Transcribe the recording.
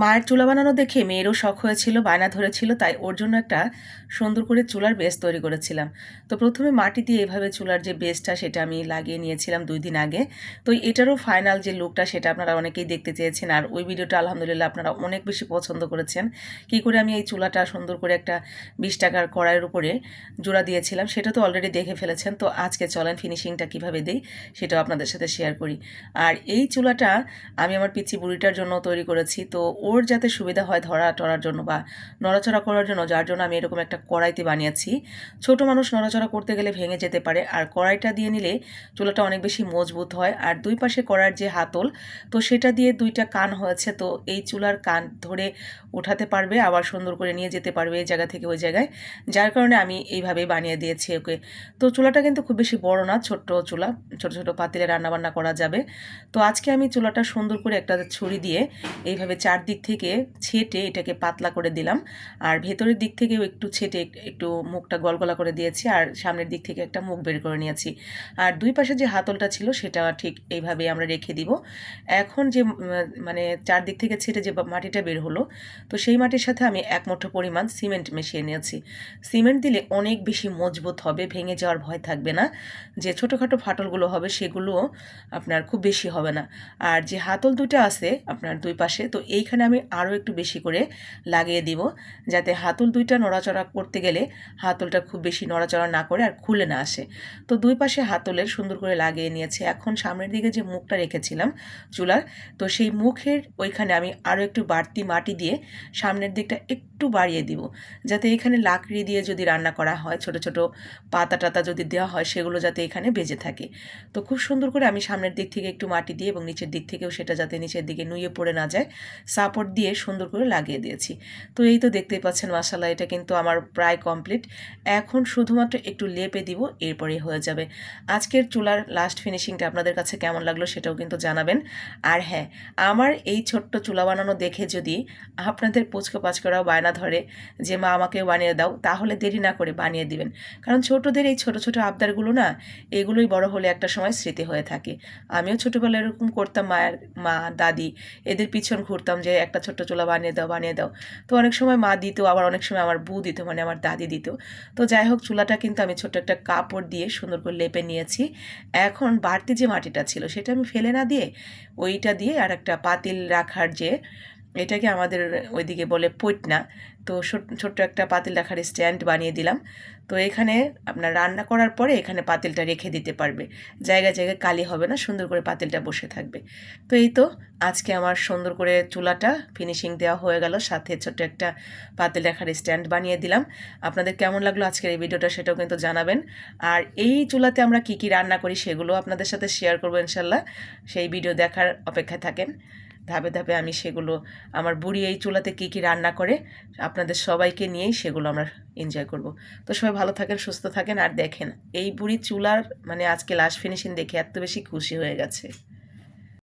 মায়ের চুলা বানানো দেখে মেয়েরও শখ হয়েছিল, বায়না ধরেছিল, তাই ওর জন্য একটা সুন্দর করে চুলার বেস তৈরি করেছিলাম। তো প্রথমে মাটি দিয়ে এভাবে চুলার যে বেসটা সেটা আমি লাগিয়ে নিয়েছিলাম দুই দিন আগে। তো এটারও ফাইনাল যে লুকটা সেটা আপনারা অনেকেই দেখতে চেয়েছেন, আর ওই ভিডিওটা আলহামদুলিল্লাহ আপনারা অনেক বেশি পছন্দ করেছেন। কি করে আমি এই চুলাটা সুন্দর করে একটা বিশ টাকার কড়াইয়ের উপরে জোড়া দিয়েছিলাম, সেটা তো অলরেডি দেখে ফেলেছেন। তো আজকে চলেন ফিনিশিংটা কীভাবে দিই সেটাও আপনাদের সাথে শেয়ার করি। আর এই চুলাটা আমি আমার পিচি বুড়িটার জন্য তৈরি করেছি, তো ওর যাতে সুবিধা হয় ধরা টরার জন্য বা নড়াচড়া করার জন্য, যার জন্য আমি এরকম একটা কড়াইতে বানিয়েছি। ছোট মানুষ নড়াচড়া করতে গেলে ভেঙে যেতে পারে, আর কড়াইটা দিয়ে নিলে চুলাটা অনেক বেশি মজবুত হয়। আর দুই পাশে কড়ার যে হাতল, তো সেটা দিয়ে দুইটা কান হয়েছে, তো এই চুলার কান ধরে ওঠাতে পারবে, আবার সুন্দর করে নিয়ে যেতে পারবে এই জায়গা থেকে ওই জায়গায়। যার কারণে আমি এইভাবে বানিয়ে দিয়েছি ওকে। তো চুলাটা কিন্তু খুব বেশি বড় না, ছোট্ট চুলা, ছোট ছোট পাতিলে রান্নাবান্না করা যাবে। তো আজকে আমি চুলাটা সুন্দর করে একটা ছুরি দিয়ে এইভাবে চারদিক থেকে ছেটে এটাকে পাতলা করে দিলাম। আর ভেতরের দিক থেকেও একটু ছেটে একটু মুখটা গলগলা করে দিয়েছি আর সামনের দিক থেকে একটা মুখ বের করে নিয়েছি। আর দুই পাশে যে হাতলটা ছিল সেটা ঠিক এইভাবে আমরা রেখে দিব। এখন যে মানে চারদিক থেকে ছেটে যে মাটিটা বের হলো, তো সেই মাটির সাথে আমি এক মুঠো পরিমাণ সিমেন্ট মিশিয়ে নিয়েছি। সিমেন্ট দিলে অনেক বেশি মজবুত হবে, ভেঙে যাওয়ার ভয় থাকবে না। যে ছোটোখাটো ফাটলগুলো হবে সেগুলোও আপনার খুব বেশি হবে না। আর যে হাতল দুটো আছে আপনার দুই পাশে, তো এইখানে আমি আরও একটু বেশি করে লাগিয়ে দিব, যাতে হাতল দুইটা নড়াচড়া করতে গেলে হাতলটা খুব বেশি নড়াচড়া না করে আর খুলে না আসে। তো দুই পাশে হাতলের সুন্দর করে লাগিয়ে নিয়েছে। এখন সামনের দিকে যে মুখটা রেখেছিলাম চুলার, তো সেই মুখের ওইখানে আমি আরও একটু বাড়তি মাটি দিয়ে সামনের দিকটা একটু বাড়িয়ে দিব, যাতে এখানে লাকড়ি দিয়ে যদি রান্না করা হয়, ছোট ছোট পাতা টাতা যদি দেওয়া হয়, সেগুলো যাতে এখানে বেজে থাকে। তো খুব সুন্দর করে আমি সামনের দিক থেকে একটু মাটি দিয়ে এবং নিচের দিক থেকেও সেটা যাতে নিচের দিকে নুয়ে পড়ে না যায় সাপোর্ট দিয়ে সুন্দর করে লাগিয়ে দিয়েছি। তো এই তো দেখতেই পাচ্ছেন মাসালা এটা কিন্তু আমার প্রায় কমপ্লিট এখন শুধুমাত্র একটু লেপে দিব এরপরে হয়ে যাবে। আজকের চুলার লাস্ট ফিনিশিংটা আপনাদের কাছে কেমন লাগল সেটাও কিন্তু জানাবেন। আর হ্যাঁ আমার এই ছোট্ট চুলা বানানো দেখে যদি আপনাদের পুচকো পাচকরাও বায়না ধরে যে, মা, আমাকে বানিয়ে দাও, তাহলে দেরি না করে বানিয়ে দিবেন। কারণ ছোটদের এই ছোট ছোট আবদারগুলো না, এগুলোই বড় হলে একটা সময় স্মৃতি হয়ে থাকে। আমিও ছোটোবেলায় এরকম করতাম, মায়ের, মা, দাদি, এদের পিছন ঘুরতাম যে একটা ছোট্ট চুলা বানিয়ে দাও বানিয়ে দাও। তো অনেক সময় মা দিত, আবার অনেক সময় আমার বউ দিত মানে আমার দাদি দিত। তো যাই হোক, চুলাটা কিন্তু আমি ছোট্ট একটা কাপড় দিয়ে সুন্দর করে লেপে নিয়েছি। এখন বাড়তি যে মাটিটা ছিল, সেটা আমি ফেলে না দিয়ে ওইটা দিয়ে আর একটা পাতিল রাখার যে এটাকে আমাদের ওইদিকে বলে পৈটনা। তো ছোট্ট একটা পাতিল রাখার স্ট্যান্ড বানিয়ে দিলাম। তো এখানে আপনার রান্না করার পরে এখানে পাতিলটা রেখে দিতে পারবে। জায়গায় জায়গায় কালি হবে না, সুন্দর করে পাতিলটা বসে থাকবে। তো এই তো আজকে আমার সুন্দর করে চুলাটা ফিনিশিং দেওয়া হয়ে গেল। সাথে ছোট্ট একটা পাতিল রাখার স্ট্যান্ড বানিয়ে দিলাম। আপনাদের কেমন লাগল আজকের এই ভিডিওটা সেটাও কিন্তু জানাবেন। আর এই চুলাতে আমরা কি কি রান্না করি সেগুলো আপনাদের সাথে শেয়ার করব ইনশাল্লাহ। সেই ভিডিও দেখার অপেক্ষায় থাকেন। ধাপে ধাপে আমি সেগুলো আমার বুড়ি এই চুলাতে কী কী রান্না করে আপনাদের সবাইকে নিয়েই সেগুলো আমরা এনজয় করব। তো সবাই ভালো থাকেন, সুস্থ থাকেন, আর দেখেন, এই বুড়ি চুলার মানে আজকে লাস্ট ফিনিশিং দেখে এত বেশি খুশি হয়ে গেছে।